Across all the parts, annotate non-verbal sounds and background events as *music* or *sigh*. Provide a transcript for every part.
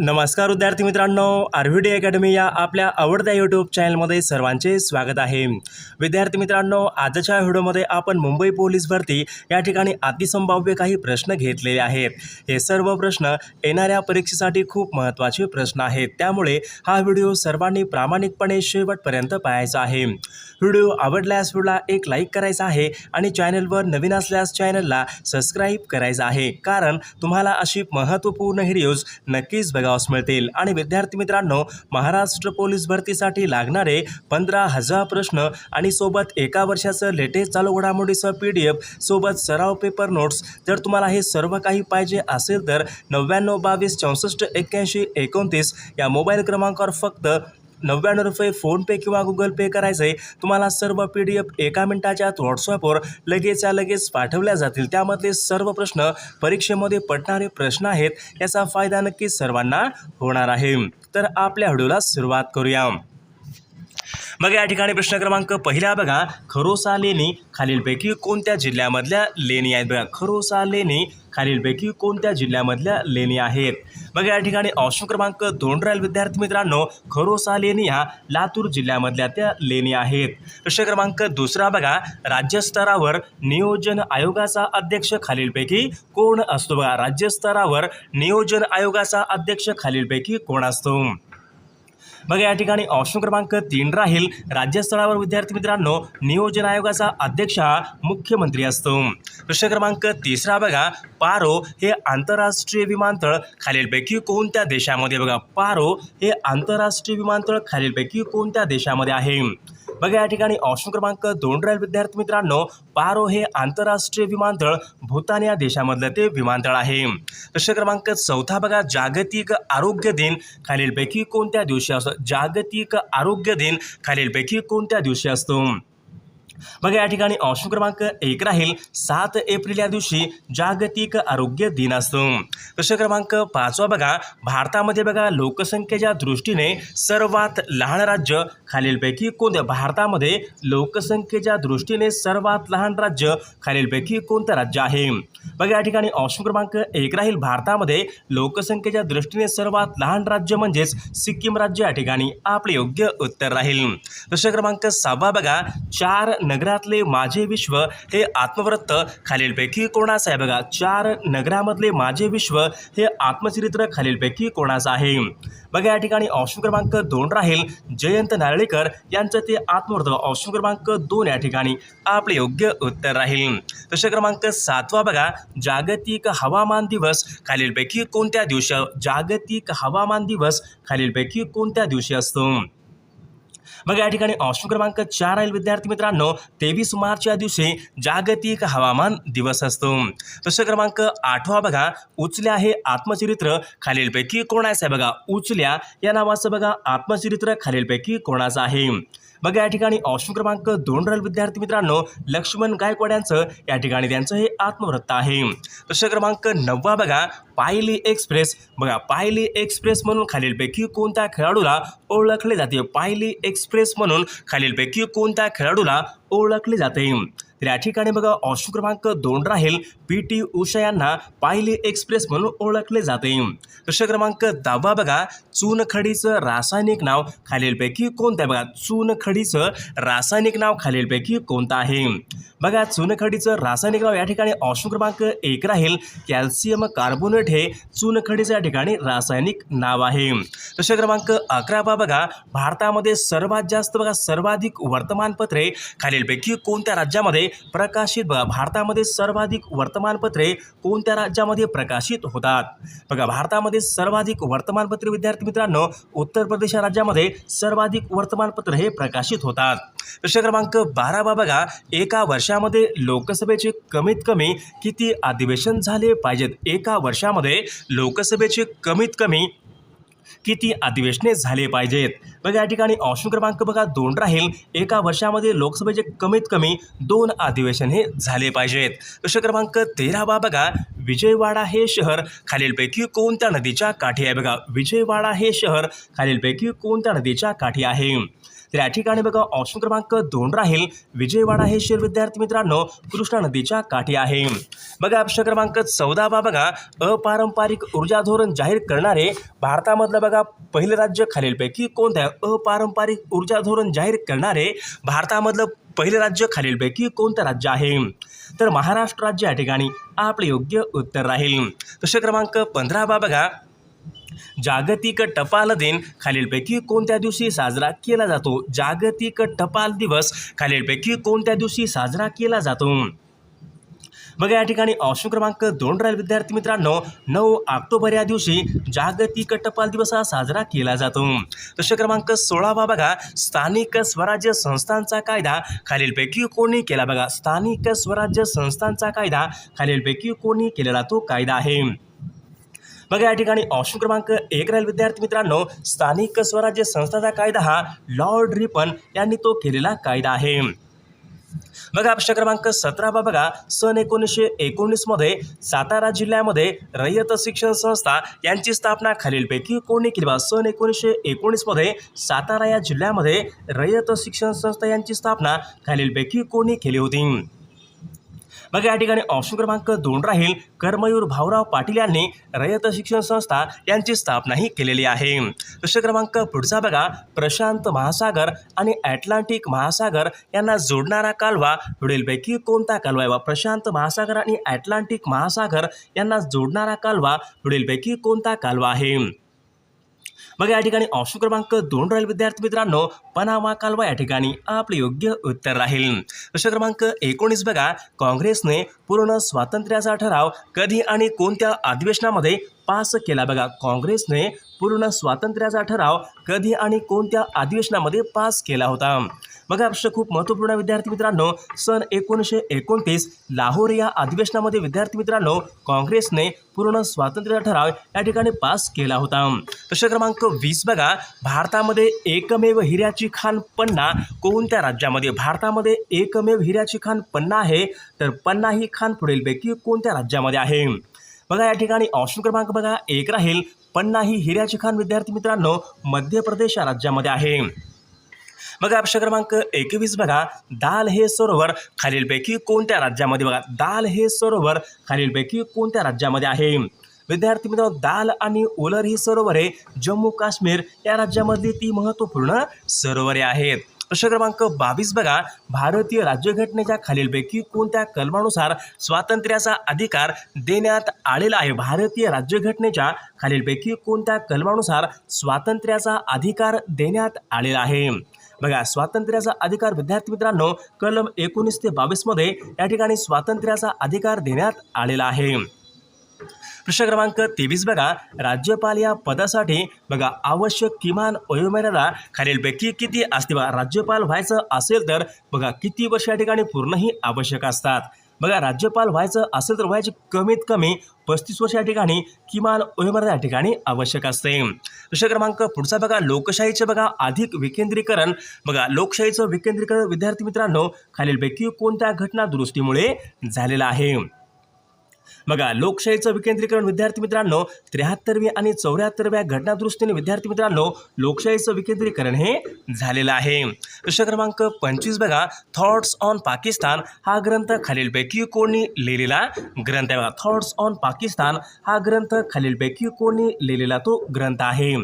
नमस्कार विद्यार्थी मित्रांनो आर व्ही डी अकॅडमी या आपल्या आवडत्या यूट्यूब चॅनलमध्ये सर्वांचे स्वागत आहे. विद्यार्थी मित्रांनो आजच्या व्हिडिओमध्ये आपण मुंबई पोलीस भरती या ठिकाणी अतिसंभाव्य काही प्रश्न घेतलेले आहेत. हे सर्व प्रश्न येणाऱ्या परीक्षेसाठी खूप महत्त्वाचे प्रश्न आहेत. त्यामुळे हा व्हिडिओ सर्वांनी प्रामाणिकपणे शेवटपर्यंत पाहायचा आहे. व्हिडिओ आवडल्यास व्हिडिओला एक लाईक करायचा आहे आणि चॅनलवर नवीन असल्यास चॅनलला सबस्क्राईब करायचं आहे. कारण तुम्हाला अशी महत्त्वपूर्ण व्हिडिओज नक्कीच बघावस मिळतील. आणि विद्यार्थी मित्रांनो महाराष्ट्र पोलीस भरतीसाठी लागणारे पंधरा हजार प्रश्न आणि सोबत एका वर्षाचं लेटेस्ट चालू घडामोडीचं पी डी एफ सोबत सराव पेपर नोट्स जर तुम्हाला हे सर्व काही पाहिजे असेल तर नव्याण्णव बावीस चौसष्ट एक्क्याऐंशी एकोणतीस या मोबाईल क्रमांकावर फक्त नव्याण्णव रुपये फोनपे किंवा गुगल पे करायचं आहे तुम्हाला सर्व पी डी एफ एका मिनिटाच्या आत व्हॉट्सअपवर लगेचच्या लगेच पाठवल्या जातील. त्यामधले सर्व प्रश्न परीक्षेमध्ये पडणारे प्रश्न आहेत याचा फायदा नक्की सर्वांना होणार आहे. तर आपल्या व्हिडिओला सुरुवात करूया. मग या ठिकाणी प्रश्न क्रमांक पहिला बघा. खरोसा लेणी खालीलपैकी कोणत्या जिल्ह्यामधल्या लेणी आहेत बघा. खरोसा लेणी खालीलपैकी कोणत्या जिल्ह्यामधल्या लेणी आहेत? मग या ठिकाणी ऑप्शन क्रमांक दोन राहील विद्यार्थी मित्रांनो. खरोसा लेणी ह्या लातूर जिल्ह्यामधल्या त्या लेणी आहेत. प्रश्न क्रमांक दुसरा बघा. राज्यस्तरावर नियोजन आयोगाचा अध्यक्ष खालीलपैकी कोण असतो? बघा राज्यस्तरावर नियोजन आयोगाचा अध्यक्ष खालीलपैकी कोण असतो? मग या ठिकाणी ऑप्शन क्रमांक तीन राहील. राज्यस्तरावर विद्यार्थी मित्रांनो नियोजन आयोगाचा अध्यक्ष हा मुख्यमंत्री असतो. प्रश्न क्रमांक तिसरा बघा पारो हे आंतरराष्ट्रीय विमानतळ खालीलपैकी कोणत्या देशामध्ये? बघा पारो हे आंतरराष्ट्रीय विमानतळ खालीलपैकी कोणत्या देशामध्ये आहे? बघा या ठिकाणी ऑप्शन क्रमांक दोन राहील विद्यार्थी मित्रांनो. पारो हे आंतरराष्ट्रीय विमानतळ भूतान या देशामधलं ते विमानतळ आहे. प्रश्न क्रमांक चौथा बघा जागतिक आरोग्य दिन. खालीलपैकी कोणत्या दिवशी असतो? जागतिक आरोग्य दिन खालीलपैकी कोणत्या दिवशी असतो? बघा या ठिकाणी ऑप्शन क्रमांक एक राहील. सात एप्रिल या दिवशी जागतिक आरोग्य दिन असतो. प्रश्न क्रमांक पाचवा बघा. भारतामध्ये बघा लोकसंख्येच्या दृष्टीने सर्वात लहान राज्य खालीलपैकी कोणतं? भारतामध्ये लोकसंख्येच्या दृष्टीने सर्वात लहान राज्य खालीलपैकी कोणतं राज्य आहे? बघा या ठिकाणी ऑप्शन क्रमांक एक राहील. भारतामध्ये लोकसंख्येच्या दृष्टीने सर्वात लहान राज्य म्हणजेच सिक्कीम राज्य. या ठिकाणी आपले योग्य उत्तर राहील. प्रश्न क्रमांक सहावा बघा. चार नगरातले माझे विश्व हे आत्मवृत्त. खालीलपैकी कोणाचं आहे बघा चार नगरामधले माझे विश्व हे आत्मचरित्र खालीलपैकी कोणाचं आहे? बघा या ठिकाणी ऑप्शन क्रमांक दोन राहील जयंत नारळीकर यांचं ते आत्मवृत्त. ऑप्शन क्रमांक दोन या ठिकाणी आपले योग्य उत्तर राहील. प्रश्न क्रमांक सातवा बघा जागतिक हवामान दिवस खालीलपैकी कोणत्या दिवशी जागतिक हवामान दिवस खालीलपैकी कोणत्या दिवशी असतो? मग या ठिकाणी ऑप्शन क्रमांक चार राहील विद्यार्थी मित्रांनो तेवीस मार्च या दिवशी जागतिक हवामान दिवस असतो. प्रश्न क्रमांक आठवा बघा उचल्या हे आत्मचरित्र खालीलपैकी कोणाचं आहे बघा उचल्या या नावाचं बघा आत्मचरित्र खालीलपैकी कोणाचं आहे? बघा या ठिकाणी ऑप्शन क्रमांक दोन राहील विद्यार्थी मित्रांनो लक्ष्मण गायकवाड यांचं. या ठिकाणी त्यांचं हे आत्मवृत्त आहे. प्रश्न क्रमांक नववा बघा पायली एक्सप्रेस. बघा पायली एक्सप्रेस म्हणून खालीलपैकी कोणत्या खेळाडूला ओळखले जाते? पायली एक्सप्रेस म्हणून खालीलपैकी कोणत्या खेळाडूला ओळखले जाते? तर या ठिकाणी बघा ऑप्शन क्रमांक दोन राहील पी टी उषा यांना पायली एक्सप्रेस म्हणून ओळखले जाते. प्रश्न क्रमांक दहावा बघा चूनखडीचं रासायनिक नाव खालीलपैकी कोणतं आहे? बघा चूनखडीचं रासायनिक नाव खालीलपैकी कोणतं आहे? बघा चुनखडीचं रासायनिक नाव या ठिकाणी ऑप्शन क्रमांक एक राहील. कॅल्शियम कार्बोनेट हे चुनखडीचं या ठिकाणी रासायनिक नाव आहे. प्रश्न क्रमांक अकरावा बघा भारतामध्ये सर्वात जास्त बघा सर्वाधिक वर्तमानपत्रे खालीलपैकी कोणत्या राज्यामध्ये प्रकाशित बघा भारतामध्ये सर्वाधिक वर्तमानपत्रे कोणत्या राज्यामध्ये प्रकाशित होतात? बघा भारतामध्ये सर्वाधिक वर्तमानपत्रे विद्यार्थी मित्रांनो उत्तर प्रदेश राज्यामध्ये सर्वाधिक वर्तमानपत्र हे प्रकाशित होतात. प्रश्न क्रमांक बारावा बघा एका वर्षामध्ये लोकसभेचे कमीत कमी किती अधिवेशन झाले पाहिजेत? एका वर्षामध्ये लोकसभेचे कमीत कमी किती अधिवेशने झाले पाहिजेत? बघा या ठिकाणी ऑप्शन क्रमांक बघा दोन राहील. एका वर्षामध्ये लोकसभेचे कमीत कमी दोन अधिवेशन हे झाले पाहिजेत. प्रश्न क्रमांक तेरावा बघा. विजयवाडा हे शहर खालीलपैकी कोणत्या नदीच्या काठी आहे? बघा विजयवाडा हे शहर खालीलपैकी कोणत्या नदीच्या काठी आहे? तर या ठिकाणी बघा ऑप्शन क्रमांक दोन राहील. विजयवाडा हे शहर विद्यार्थी मित्रांनो कृष्णा नदीच्या काठी आहे. बघा ऑप्शन क्रमांक चौदा बा बघा. अपारंपरिक ऊर्जा धोरण जाहीर करणारे भारतामधलं बघा पहिलं राज्य खालीलपैकी कोणतं आहे? अपारंपरिक ऊर्जा धोरण जाहीर करणारे भारतामधलं पहिलं राज्य खालीलपैकी कोणतं राज्य आहे? तर महाराष्ट्र राज्य या ठिकाणी आपले योग्य उत्तर राहील. प्रश्न क्रमांक पंधरा बा बघा. जागतिक टपाल दिन खालीलपैकी कोणत्या दिवशी साजरा केला जातो? जागतिक टपाल दिवस खालीलपैकी कोणत्या दिवशी साजरा केला जातो? बघा या ठिकाणी ऑप्शन क्रमांक दोन राहील विद्यार्थी मित्रांनो. नऊ ऑक्टोबर या दिवशी जागतिक टपाल दिवस हा साजरा केला जातो. प्रश्न क्रमांक सोळावा बघा. स्थानिक स्वराज्य संस्थांचा कायदा खालीलपैकी कोणी केला? बघा स्थानिक स्वराज्य संस्थांचा कायदा खालीलपैकी कोणी केलेला तो कायदा आहे. बघा या ठिकाणी ऑप्शन क्रमांक एक राहील विद्यार्थी मित्रांनो. स्थानिक स्वराज्य संस्थाचा कायदा हा लॉर्ड रिपन यांनी तो केलेला कायदा आहे. बघा प्रश्न क्रमांक सतरा बा बघा. सन एकोणीसशे एकोणीसमध्ये सातारा जिल्ह्यामध्ये रयत शिक्षण संस्था यांची स्थापना खालीलपैकी कोणी केली? बा सन एकोणीसशे एकोणीसमध्ये सातारा या जिल्ह्यामध्ये रयत शिक्षण संस्था यांची स्थापना खालीलपैकी कोणी केली होती? बघा या ठिकाणी ऑप्शन क्रमांक दोन राहील. कर्मयूर भाऊराव पाटील यांनी रयत शिक्षण संस्था यांची स्थापनाही केलेली आहे. प्रश्न क्रमांक पुढचा बघा. प्रशांत महासागर आणि ॲटलांटिक महासागर यांना जोडणारा कालवा पुढीलपैकी कोणता कालवा आहे? बा? प्रशांत महासागर आणि ॲटलांटिक महासागर यांना जोडणारा कालवा पुढीलपैकी कोणता कालवा आहे? बघा या ठिकाणी ऑप्शन क्रमांक दोन राहील विद्यार्थी मित्रांनो. पनामा कालवा या ठिकाणी आपले योग्य उत्तर राहील. प्रश्न क्रमांक एकोणीस बघा. काँग्रेसने पूर्ण स्वातंत्र्याचा ठराव कधी आणि कोणत्या अधिवेशनामध्ये पास केला. बघा काँग्रेसने पूर्ण स्वातंत्र्याचा ठराव कधी आणि कोणत्या अधिवेशनामध्ये पास केला होता? बघा प्रश्न खूप महत्त्वपूर्ण विद्यार्थी मित्रांनो. सन एकोणीसशे एकोणतीस लाहोर या अधिवेशनामध्ये विद्यार्थी मित्रांनो काँग्रेसने पूर्ण स्वातंत्र्याचा ठराव या ठिकाणी पास केला होता. प्रश्न क्रमांक वीस बघा. भारतामध्ये एकमेव हिऱ्याची खान पन्ना कोणत्या राज्यामध्ये? भारतामध्ये एकमेव हिऱ्याची खान पन्ना आहे. तर पन्ना ही खान पुढीलपैकी कोणत्या राज्यामध्ये आहे? बघा या ठिकाणी ऑप्शन क्रमांक बघा एक राहील. पन्ना ही हिऱ्याची खान विद्यार्थी मित्रांनो मध्य प्रदेश या राज्यामध्ये आहे. बघा प्रश्न क्रमांक एकवीस बघा. दाल हे सरोवर खालीलपैकी कोणत्या राज्यामध्ये बघा दाल हे सरोवर खालीलपैकी कोणत्या राज्यामध्ये आहे? विद्यार्थी मित्र दाल आणि ओलर ही सरोवरे जम्मू काश्मीर या राज्यामधली ती महत्त्वपूर्ण सरोवरे आहेत. प्रश्न क्रमांक बावीस बघा. भारतीय राज्यघटनेच्या खालीलपैकी कोणत्या कलमानुसार स्वातंत्र्याचा अधिकार देण्यात आलेला आहे? भारतीय राज्यघटनेच्या खालीलपैकी कोणत्या कलमानुसार स्वातंत्र्याचा अधिकार देण्यात आलेला आहे? बघा स्वातंत्र्याचा अधिकार विद्यार्थी मित्रांनो कलम एकोणीस ते बावीसमध्ये या ठिकाणी स्वातंत्र्याचा अधिकार देण्यात आलेला आहे. प्रश्न क्रमांक तेवीस बघा. राज्यपाल या पदासाठी बघा आवश्यक किमान वयोमर्यादा खालीलपैकी किती असते बघा? राज्यपाल व्हायचं असेल तर बघा किती वर्ष या ठिकाणी पूर्णही आवश्यक असतात? बघा राज्यपाल व्हायचं असेल तर व्हायची कमीत कमी पस्तीस वर्ष या ठिकाणी किमान वयोमर्यादा या ठिकाणी आवश्यक असते. प्रश्न क्रमांक पुढचा बघा लोकशाहीचे बघा अधिक विकेंद्रीकरण. बघा लोकशाहीचं विकेंद्रीकरण विद्यार्थी मित्रांनो खालीलपैकी कोणत्या घटना दुरुस्तीमुळे झालेलं आहे? बघा लोकशाहीचं विकेंद्रीकरण विद्यार्थी मित्रांनो त्र्याहत्तरव्या आणि चौऱ्याहत्तरव्या घटनादुरुस्तीने विद्यार्थी मित्रांनो लोकशाहीचं विकेंद्रीकरण हे झालेलं आहे. प्रश्न क्रमांक पंचवीस बघा थॉट्स ऑन पाकिस्तान हा ग्रंथ खालीलपैकी कोणी लिहिलेला ग्रंथ आहे बघा. थॉट्स ऑन पाकिस्तान हा ग्रंथ खालीलपैकी कोणी लिहिलेला तो ग्रंथ आहे.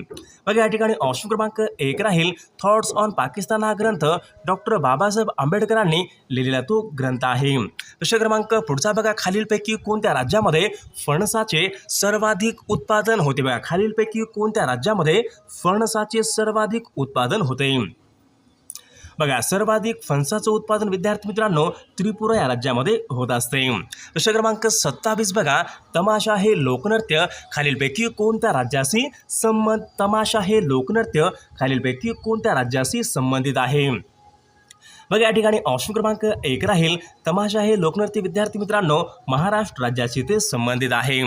बघा या ठिकाणी ऑप्शन क्रमांक एक राहील. थॉट्स ऑन पाकिस्तान हा ग्रंथ डॉक्टर बाबासाहेब आंबेडकरांनी लिहिलेला तो ग्रंथ आहे. प्रश्न क्रमांक पुढचा बघा खालीलपैकी कोणत्या राज्यामध्ये फणसाचे सर्वाधिक उत्पादन होते. बघा खालीलपैकी कोणत्या राज्यामध्ये फणसाचे सर्वाधिक उत्पादन होते? बघा सर्वाधिक फणसाचं उत्पादन विद्यार्थी मित्रांनो त्रिपुरा या राज्यामध्ये होत असते. प्रश्न क्रमांक सत्तावीस बघा तमाशा हे लोकनृत्य खालीलपैकी कोणत्या राज्याशी संबंध तमाशा हे लोकनृत्य खालीलपैकी कोणत्या राज्याशी संबंधित आहे? बघा या ठिकाणी ऑप्शन क्रमांक एक राहील. तमाशा हे लोकनृत्य विद्यार्थी मित्रांनो महाराष्ट्र राज्याशी ते संबंधित आहे.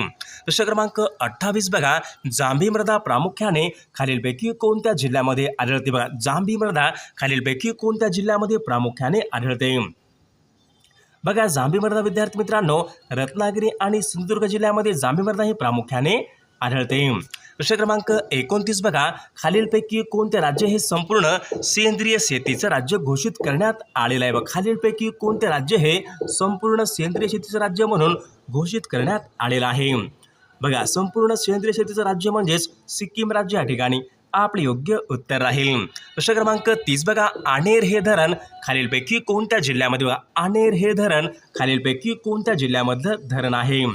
प्रश्न क्रमांक अठ्ठावीस बघा. जांभी मृदा प्रामुख्याने खालीलपैकी कोणत्या जिल्ह्यामध्ये आढळते? बघा जांभी मृदा खालीलपैकी कोणत्या जिल्ह्यामध्ये प्रामुख्याने आढळते? बघा जांभी मृदा विद्यार्थी मित्रांनो रत्नागिरी आणि सिंधुदुर्ग जिल्ह्यामध्ये जांभी मृदा ही प्रामुख्याने आढळते. प्रश्न क्रमांक एकोणतीस बघा. खालीलपैकी कोणते राज्य हे संपूर्ण सेंद्रिय शेतीचं राज्य घोषित करण्यात आलेलं आहे? बघा खालीलपैकी कोणते राज्य हे संपूर्ण सेंद्रिय शेतीचं राज्य म्हणून घोषित करण्यात आलेलं आहे? बघा संपूर्ण सेंद्रिय शेतीचं राज्य म्हणजेच सिक्कीम राज्य या ठिकाणी. आपले योग्य उत्तर राहील. प्रश्न क्रमांक तीस बघा. आनेर हे धरण खालीलपैकी कोणत्या जिल्ह्यामध्ये बघा. आनेर हे धरण खालीलपैकी कोणत्या जिल्ह्यामधलं धरण आहे?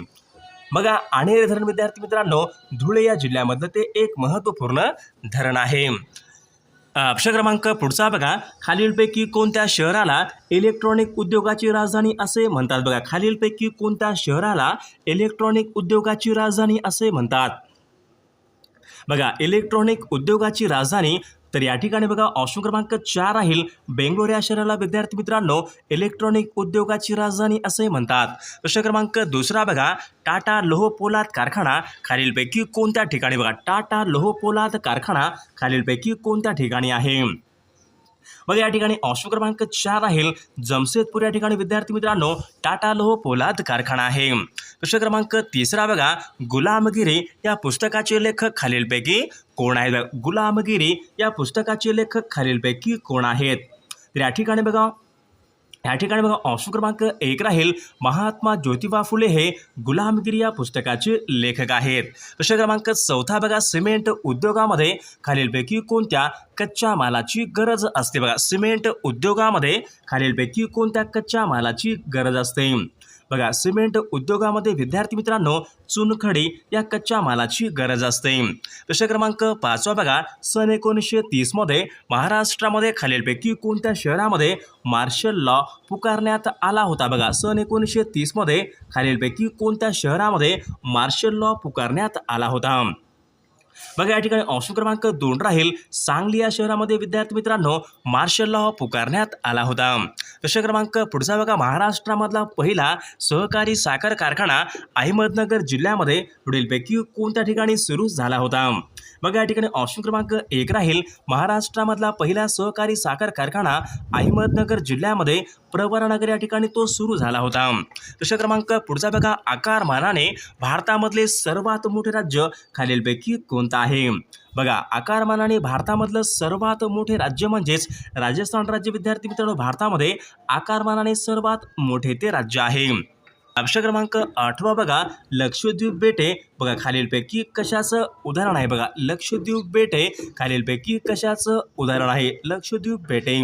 बघा आणेरे धरण विद्यार्थी मित्रांनो धुळे या जिल्ह्यामधलं ते एक महत्त्वपूर्ण धरण आहे. प्रश्न क्रमांक पुढचा बघा. खालीलपैकी कोणत्या शहराला इलेक्ट्रॉनिक उद्योगाची राजधानी असे म्हणतात? बघा खालीलपैकी कोणत्या शहराला इलेक्ट्रॉनिक उद्योगाची राजधानी असे म्हणतात? बघा इलेक्ट्रॉनिक उद्योगाची राजधानी तर या ठिकाणी बघा ऑप्शन क्रमांक चार राहील बेंगलोर या शहराला विद्यार्थी मित्रांनो इलेक्ट्रॉनिक उद्योगाची राजधानी असे म्हणतात. प्रश्न क्रमांक दुसरा बघा टाटा लोह पोलाद कारखाना खालीलपैकी कोणत्या ठिकाणी बघा टाटा लोह पोलाद कारखाना खालीलपैकी कोणत्या ठिकाणी आहे? मग या ठिकाणी ऑप्शन क्रमांक चार राहील. जमशेदपूर या ठिकाणी विद्यार्थी मित्रांनो टाटा लोह पोलाद कारखाना आहे. प्रश्न क्रमांक तिसरा बघा गुलामगिरी या पुस्तकाचे लेखक खालीलपैकी कोण आहेत? गुलामगिरी या पुस्तकाचे लेखक खालीलपैकी कोण आहेत? तर या ठिकाणी बघा या ठिकाणी बघा ऑप्शन क्रमांक एक राहील महात्मा ज्योतिबा फुले हे गुलामगिरी या पुस्तकाचे लेखक आहेत. प्रश्न क्रमांक चौथा बघा सिमेंट उद्योगामध्ये खालीलपैकी कोणत्या कच्च्या मालाची गरज असते? बघा सिमेंट उद्योगामध्ये खालीलपैकी कोणत्या कच्च्या मालाची गरज असते? बघा सिमेंट उद्योगामध्ये विद्यार्थी मित्रांनो चुनखडी या कच्च्या मालाची गरज असते. प्रश्न क्रमांक पाचवा बघा सन एकोणीसशे तीसमध्ये महाराष्ट्रामध्ये खालीलपैकी कोणत्या शहरामध्ये मार्शल लॉ पुकारण्यात आला होता? बघा सन एकोणीसशे तीसमध्ये खालीलपैकी कोणत्या शहरामध्ये मार्शल लॉ पुकारण्यात आला होता? बघा या ठिकाणी ऑप्शन क्रमांक दोन राहील. सांगली या शहरामध्ये विद्यार्थी मित्रांनो मार्शल लॉ पुकारण्यात आला होता. प्रश्न क्रमांक पुढचा बघा महाराष्ट्रामधला पहिला सहकारी साखर कारखाना अहमदनगर जिल्ह्यामध्ये पुढीलपैकी कोणत्या ठिकाणी सुरू झाला होता? बघा या ठिकाणी ऑप्शन क्रमांक एक राहील. महाराष्ट्रामधला पहिला सहकारी साखर कारखाना अहमदनगर जिल्ह्यामध्ये प्रवरानगर या ठिकाणी तो सुरू झाला होता. प्रश्न क्रमांक पुढचा बघा आकारमानाने भारतामधले सर्वात मोठे राज्य खालीलपैकी कोणतं आहे? बघा आकारमानाने भारतामधलं सर्वात मोठे राज्य म्हणजेच राजस्थान राज्य. विद्यार्थी मित्रांनो भारतामध्ये आकारमानाने सर्वात मोठे ते राज्य आहे. अक्षर क्रमांक आठवा बघा लक्षद्वीप बेटे. बघा खालीलपैकी कशाचं उदाहरण आहे बघा? लक्षद्वीप बेटे खालीलपैकी कशाचं उदाहरण आहे? लक्षद्वीप बेटे.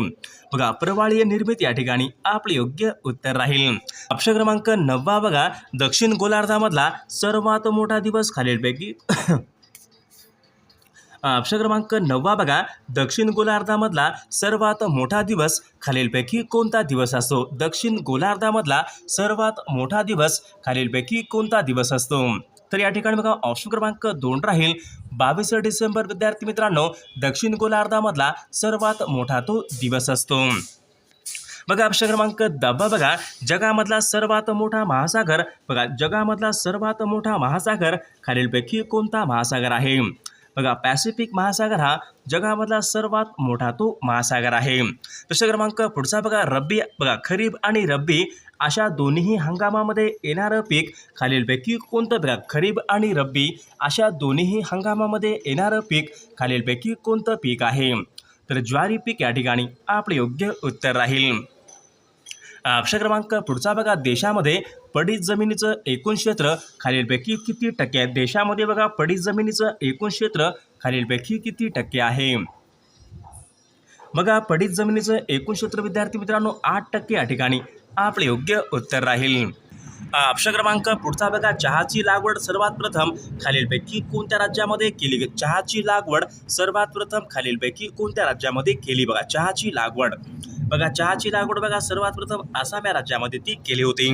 बघा प्रवाळीय निर्मित या ठिकाणी आपले योग्य उत्तर राहील. अक्ष क्रमांक नववा बघा दक्षिण गोलार्धामधला सर्वात मोठा दिवस खालीलपैकी अक्षर क्रमांक नववा बघा. दक्षिण गोलार्धामधला सर्वात मोठा दिवस खालीलपैकी कोणता दिवस असतो? दक्षिण गोलार्धामधला सर्वात मोठा दिवस खालीलपैकी कोणता दिवस असतो? तर या ठिकाणी बघा ऑप्शन क्रमांक दोन राहील. बावीस डिसेंबर विद्यार्थी मित्रांनो दक्षिण गोलार्धामधला सर्वात मोठा तो दिवस असतो. बघा अक्षर क्रमांक दहावा बघा. जगामधला सर्वात मोठा महासागर. बघा जगामधला सर्वात मोठा महासागर खालीलपैकी कोणता महासागर आहे? बघा पॅसिफिक महासागर हा जगामधला सर्वात मोठा तो महासागर आहे. प्रश्न क्रमांक पुढचा बघा रब्बी बघा खरीप आणि रब्बी अशा दोन्ही हंगामामध्ये येणारं पीक खालीलपैकी कोणतं? बघा खरीप आणि रब्बी अशा दोन्ही हंगामामध्ये येणारं पीक खालीलपैकी कोणतं पीक आहे? तर ज्वारी पीक या ठिकाणी आपले योग्य उत्तर राहील. अक्षर क्रमांक पुढचा बघा देशामध्ये पडीत जमिनीचं एकूण क्षेत्र खालीलपैकी किती टक्के आहे? देशामध्ये बघा पडीत जमिनीचं एकूण क्षेत्र खालीलपैकी किती टक्के आहे? बघा पडीत जमिनीचं एकूण क्षेत्र विद्यार्थी मित्रांनो आठ टक्के या ठिकाणी. आपले योग्य उत्तर राहील. अक्षर क्रमांक पुढचा बघा चहाची लागवड सर्वात प्रथम खालीलपैकी कोणत्या राज्यामध्ये केली चहाची लागवड सर्वात प्रथम खालीलपैकी कोणत्या राज्यामध्ये केली? बघा चहाची लागवड. बघा चहाची लागवड बघा सर्वात प्रथम आसाम या राज्यामध्ये ती केली होती.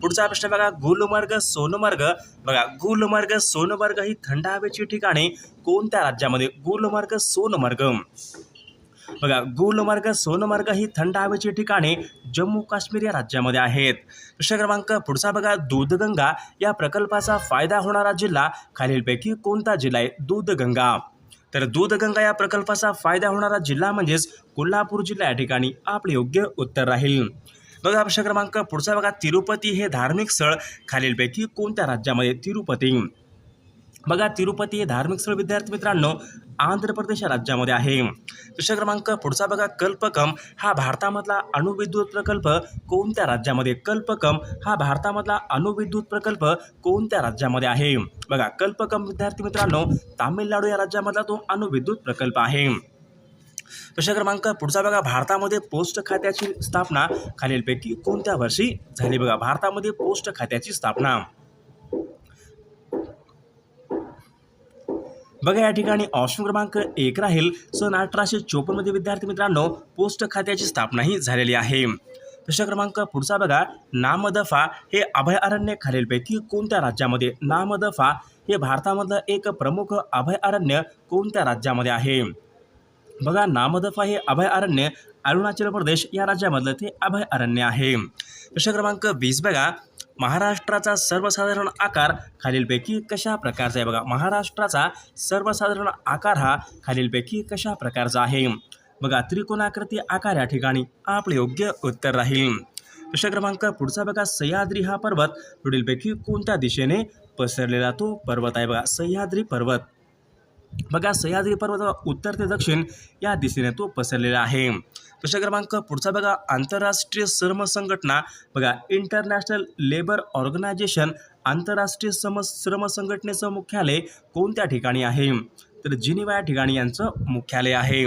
पुढचा प्रश्न बघा गुलमर्ग सोनमर्ग. बघा गुलमर्ग सोनमर्ग ही थंड हवेची ठिकाणे कोणत्या राज्यामध्ये? गुलमर्ग सोनमर्ग. बघा गुलमर्ग सोनमर्ग ही थंड हवेची ठिकाणे जम्मू काश्मीर या राज्यामध्ये आहेत. प्रश्न क्रमांक पुढचा बघा दूधगंगा. या प्रकल्पाचा फायदा होणारा जिल्हा खालीलपैकी कोणता जिल्हा आहे? दूधगंगा. तर दूधगंगा या प्रकल्पाचा फायदा होणारा जिल्हा म्हणजेच कोल्हापूर जिल्हा या ठिकाणी आपले योग्य उत्तर राहील. बघा प्रश्न क्रमांक पुढचा बघा तिरुपती हे धार्मिक स्थळ खालीलपैकी कोणत्या राज्यामध्ये तिरुपती? बघा तिरुपती हे धार्मिक स्थळ विद्यार्थी मित्रांनो आंध्र प्रदेश या राज्यामध्ये आहे. प्रश्न क्रमांक पुढचा बघा कल्पकम. हा भारतामधला अणुविद्युत प्रकल्प कोणत्या राज्यामध्ये? कल्पकम. हा भारतामधला अणुविद्युत प्रकल्प कोणत्या राज्यामध्ये आहे? बघा कल्पकम विद्यार्थी मित्रांनो तामिळनाडू या राज्यामधला तो अणुविद्युत प्रकल्प आहे. प्रश्न क्रमांक पुढचा बघा. भारतामध्ये पोस्ट खात्याची स्थापना खालीलपैकी कोणत्या वर्षी झाली? बघा भारतामध्ये पोस्ट खात्याची स्थापना. बघा या ठिकाणी ऑप्शन क्रमांक एक राहील. सन अठराशे चोपन्नमध्ये विद्यार्थी मित्रांनो पोस्ट खात्याची स्थापनाही झालेली आहे. प्रश्न क्रमांक पुढचा बघा. नामदफा हे अभयारण्य खालीलपैकी कोणत्या राज्यामध्ये? नामदफा हे भारतामधलं एक प्रमुख अभयारण्य कोणत्या राज्यामध्ये आहे? बघा नामदफा हे अभयारण्य अरुणाचल प्रदेश या राज्यामधलं ते अभयारण्य आहे. प्रश्न क्रमांक वीस बघा महाराष्ट्राचा सर्वसाधारण आकार खालीलपैकी कशा प्रकारचा आहे? बघा महाराष्ट्राचा सर्वसाधारण आकार हा खालीलपैकी कशा प्रकारचा आहे? बघा त्रिकोणाकृती आकार या ठिकाणी आपले योग्य उत्तर राहील. प्रश्न क्रमांक पुढचा बघा सह्याद्री हा पर्वत पुढीलपैकी कोणत्या दिशेने पसरलेला तो पर्वत आहे? बघा सह्याद्री पर्वत. बघा सह्याद्री पर्वत उत्तर ते दक्षिण या दिशेने तो पसरलेला आहे. प्रश्न क्रमांक पुढचा बघा आंतरराष्ट्रीय श्रम संघटना बघा इंटरनॅशनल लेबर ऑर्गनायझेशन आंतरराष्ट्रीय सम श्रम संघटनेचं मुख्यालय कोणत्या ठिकाणी आहे? तर जिनिवा या ठिकाणी यांचं मुख्यालय आहे.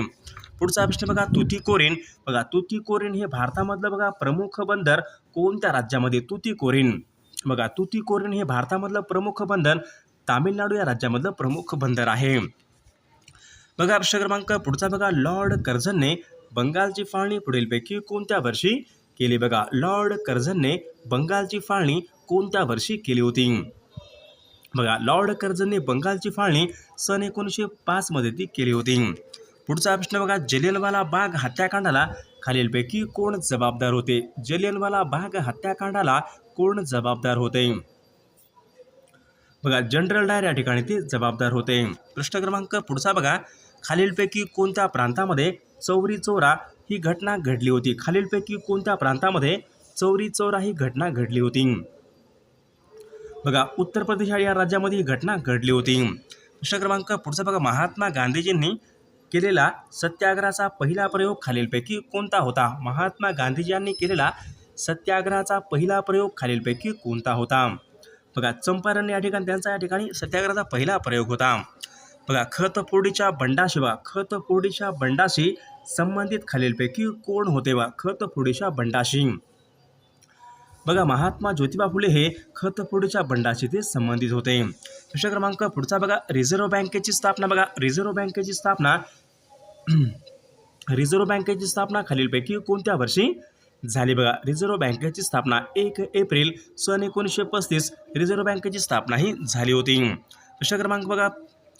पुढचा प्रश्न बघा तुतीकोरीन. बघा तुतीकोरीन हे भारतामधलं बघा प्रमुख बंदर कोणत्या राज्यामध्ये? तुतीकोरीन. बघा तुतीकोरीन हे भारतामधलं प्रमुख बंदर तामिळनाडू या राज्यामधलं प्रमुख बंदर आहे. बघा प्रश्न क्रमांक पुढचा बघा. लॉर्ड कर्झनने बंगालची फाळणी पुढीलपैकी कोणत्या वर्षी केली? बघा लॉर्ड कर्झनने बंगालची फाळणी कोणत्या वर्षी केली होती? बघा लॉर्ड कर्झनने बंगालची फाळणी सन एकोणीसशे पाचमध्ये ती केली होती. पुढचा प्रश्न बघा. जलियनवाला बाग हत्याकांडाला खालीलपैकी कोण जबाबदार होते? जलियनवाला बाग हत्याकांडाला कोण जबाबदार होते? बघा जनरल डायर या ठिकाणी ते जबाबदार होते. प्रश्न क्रमांक पुढचा बघा. खालीलपैकी कोणत्या प्रांतामध्ये चौरी चोरा ही घटना घडली होती? खालीलपैकी कोणत्या प्रांतामध्ये चौरी चोरा ही घटना घडली होती? बघा उत्तर प्रदेश या राज्यामध्ये ही घटना घडली होती. प्रश्न क्रमांक पुढचा बघा. महात्मा गांधीजींनी केलेला सत्याग्रहाचा पहिला प्रयोग खालीलपैकी कोणता होता? महात्मा गांधीजी यांनी केलेला सत्याग्रहाचा पहिला प्रयोग खालीलपैकी कोणता होता? बघा चंपारण या ठिकाणी त्यांचा या ठिकाणी सत्याग्रहाचा पहिला प्रयोग होता. बघा खतफोडीच्या बंडाशी बघा खतफोडीच्या बंडाशी संबंधित खालीलपैकी कोण होते बघा खतफोडीच्या बंडाशी. बघा महात्मा ज्योतिबा फुले हे खतफोडीच्या बंडाशी ते संबंधित होते. प्रश्न क्रमांक पुढचा बघा रिझर्व्ह बँकेची स्थापना बघा रिझर्व्ह बँकेची स्थापना *clears throat* रिझर्व्ह बँकेची स्थापना खालीलपैकी कोणत्या वर्षी झाली बघा. रिझर्व्ह बँकेची स्थापना एक एप्रिल सन एकोणीसशे पस्तीस रिझर्व्ह बँकेची स्थापना ही झाली होती. प्रश्न क्रमांक बघा.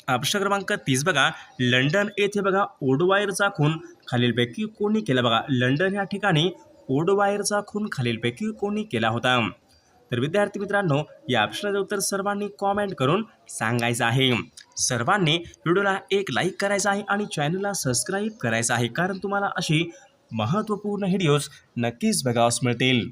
प्रश्न क्रमांक तीस बघा. लंडन येथे बघा ओडवायरचा खून खालीलपैकी कोणी केला बघा. लंडन या ठिकाणी ओडवायरचा खून खालीलपैकी कोणी केला होता. तर विद्यार्थी मित्रांनो या प्रश्नाचं उत्तर सर्वांनी कॉमेंट करून सांगायचं आहे. सर्वांनी व्हिडिओला एक लाईक करायचा आहे आणि चॅनलला सबस्क्राईब करायचं आहे. कारण तुम्हाला अशी महत्त्वपूर्ण व्हिडिओज नक्कीच बघावस मिळतील